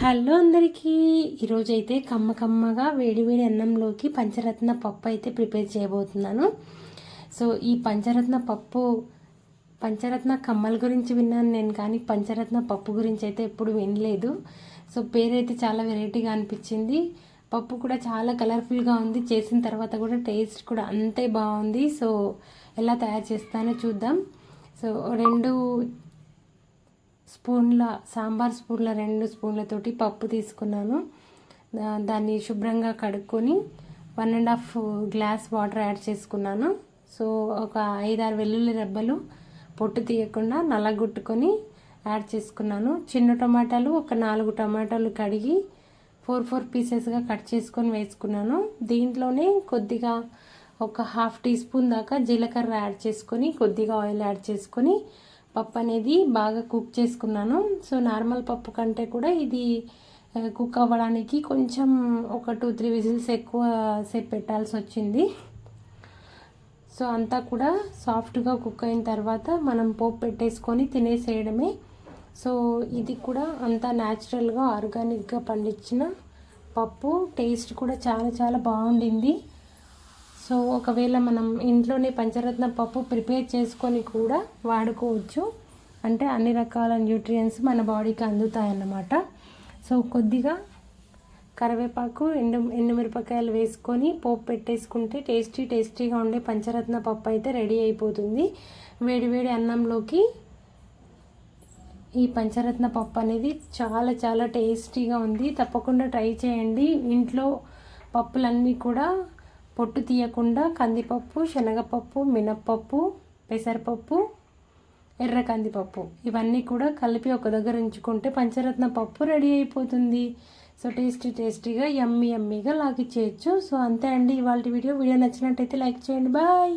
Hello అందరికీ. ఈరోజు అయితే కమ్మ కమ్మగా వేడివేడి అన్నంలోకి పంచరత్న పప్పు అయితే ప్రిపేర్ చేయబోతున్నాను. సో ఈ పంచరత్న పప్పు పంచరత్న కమ్మల గురించి విన్నాను నేను కానీ పంచరత్న పప్పు గురించి అయితే ఎప్పుడు వినలేదు. సో పేరైతే చాలా వెరైటీగా అనిపించింది. పప్పు కూడా చాలా కలర్ఫుల్గా ఉంది. చేసిన తర్వాత కూడా టేస్ట్ కూడా అంతే బాగుంది. సో ఎలా తయారు చేస్తానో చూద్దాం. సో రెండు స్పూన్ల సాంబార్ స్పూన్ల రెండు స్పూన్లతోటి పప్పు తీసుకున్నాను. దాన్ని శుభ్రంగా కడుక్కొని one and half glass water add చేసుకున్నాను. సో ఒక ఐదారు వెల్లుల్లి రెబ్బలు పొట్టు తీయకుండా నల్లగొట్టుకొని యాడ్ చేసుకున్నాను. చిన్న టమాటాలు ఒక నాలుగు టమాటాలు కడిగి ఫోర్ ఫోర్ పీసెస్గా కట్ చేసుకొని వేసుకున్నాను. దీంట్లోనే కొద్దిగా ఒక హాఫ్ టీ స్పూన్ దాకా జీలకర్ర యాడ్ చేసుకొని కొద్దిగా ఆయిల్ యాడ్ చేసుకొని పప్పు అనేది బాగా కుక్ చేసుకున్నాను. సో నార్మల్ పప్పు కంటే కూడా ఇది కుక్ అవ్వడానికి కొంచెం ఒక టూ త్రీ విజిల్స్ ఎక్కువ సేపు పెట్టాల్సి వచ్చింది. సో అంతా కూడా సాఫ్ట్గా కుక్ అయిన తర్వాత మనం పోపు పెట్టేసుకొని తినేసేయడమే. సో ఇది కూడా అంతా న్యాచురల్గా ఆర్గానిక్గా పండించిన పప్పు. టేస్ట్ కూడా చాలా చాలా బాగుండింది. సో ఒకవేళ మనం ఇంట్లోనే పంచరత్న పప్పు ప్రిపేర్ చేసుకొని కూడా వాడుకోవచ్చు. అంటే అన్ని రకాల న్యూట్రియన్స్ మన బాడీకి అందుతాయన్నమాట. సో కొద్దిగా కరివేపాకు ఎండు ఎండుమిరపకాయలు వేసుకొని పోపు పెట్టేసుకుంటే టేస్టీ టేస్టీగా ఉండే పంచరత్న పప్పు అయితే రెడీ అయిపోతుంది. వేడి వేడి అన్నంలోకి ఈ పంచరత్న పప్పు అనేది చాలా చాలా టేస్టీగా ఉంది. తప్పకుండా ట్రై చేయండి. ఇంట్లో పప్పులన్నీ కూడా పొట్టు తీయకుండా కందిపప్పు శనగపప్పు మినప్పప్పు పెసరపప్పు ఎర్ర కందిపప్పు. ఇవన్నీ కూడా కలిపి ఒక దగ్గర ఉంచుకుంటే పంచరత్న పప్పు రెడీ అయిపోతుంది. సో టేస్టీ టేస్టీగా యమ్మీ యమ్మీగా లాగిచ్చేయచ్చు. సో అంతే అండి ఇవాళ వీడియో. వీడియో నచ్చినట్టయితే లైక్ చేయండి. బాయ్!